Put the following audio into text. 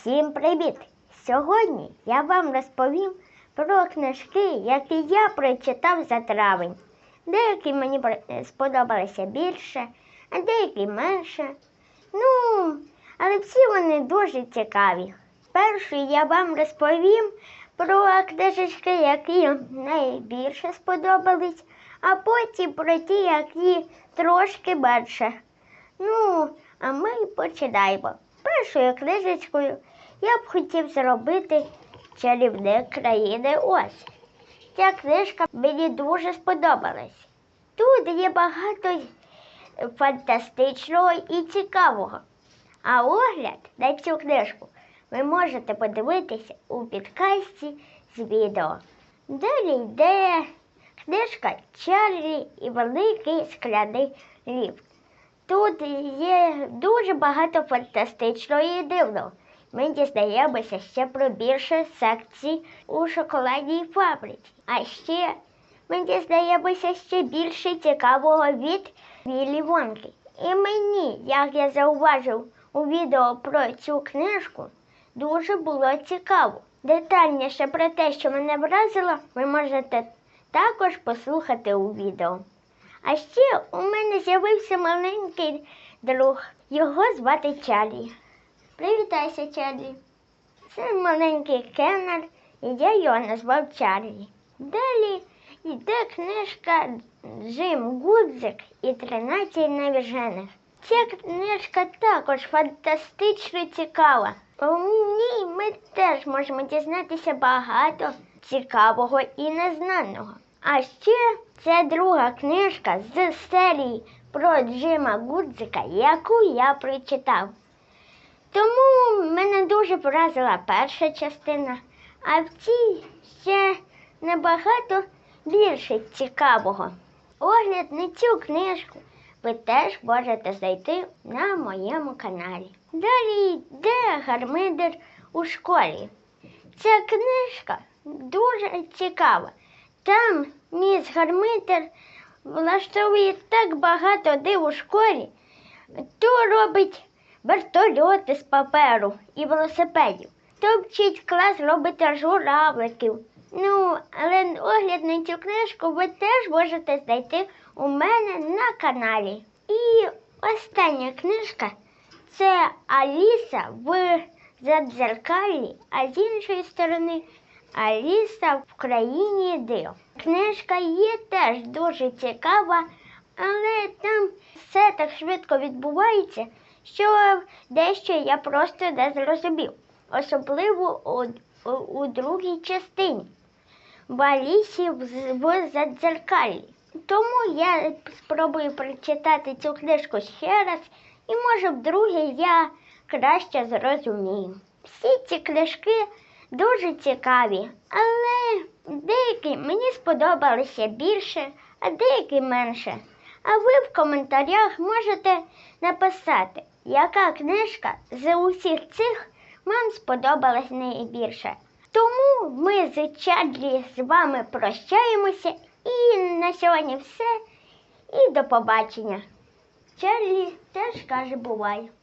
Всім привіт! Сьогодні я вам розповім про книжки, які я прочитав за травень. Деякі мені сподобалися більше, а деякі менше. Ну, але всі вони дуже цікаві. Першу я вам розповім про книжечки, які найбільше сподобались, а потім про ті, які трошки менше. Ну, а ми починаємо. Першою книжечкою я б хотів зробити чарівник країни Оз. Ця книжка мені дуже сподобалась. Тут є багато фантастичного і цікавого. А огляд на цю книжку ви можете подивитися у підкасті з відео. Далі йде книжка Чарлі і великий скляний ліфт. Тут є дуже багато фантастичного і дивного. Ми дізнаємося ще про більше секцій у шоколадній фабриці. А ще ми дізнаємося ще більше цікавого від Віллі Вонки. І мені, як я зауважив у відео про цю книжку, дуже було цікаво. Детальніше про те, що мене вразило, ви можете також послухати у відео. А ще у мене з'явився маленький друг. Його звати Чарлі. Привітайся, Чарлі. Це маленький кеннер, і я його назвав Чарлі. Далі йде книжка Джим Гудзик і 13 навіжених. Ця книжка також фантастично цікава. У ній ми теж можемо дізнатися багато цікавого і незнаного. А ще це друга книжка з серії про Джима Гудзика, яку я прочитав. Тому мене дуже вразила перша частина, а в цій ще набагато більше цікавого. Огляд на цю книжку ви теж можете знайти на моєму каналі. Далі йде гармидер у школі. Ця книжка дуже цікава. Там міс Гармитер влаштовує так багато див у школі, то робить вертольоти з паперу і велосипедів, то вчить клас робити журавликів. Ну, але огляд на цю книжку ви теж можете знайти у мене на каналі. І остання книжка це Аліса в Задзеркалі, а з іншої сторони Аліса в країні див. Книжка є теж дуже цікава, але там все так швидко відбувається, що дещо я просто не зрозумів, особливо у, у, у другій частині в Алісі в, Задзеркалі. Тому я спробую прочитати цю книжку ще раз, і може вдруге я краще зрозумію. Всі ці книжки дуже цікаві, але деякі мені сподобалися більше, а деякі менше. А ви в коментарях можете написати, яка книжка з усіх цих вам сподобалась найбільше. Тому ми з Чадлі з вами прощаємося і на сьогодні все. І до побачення. Чарлі теж каже бувай.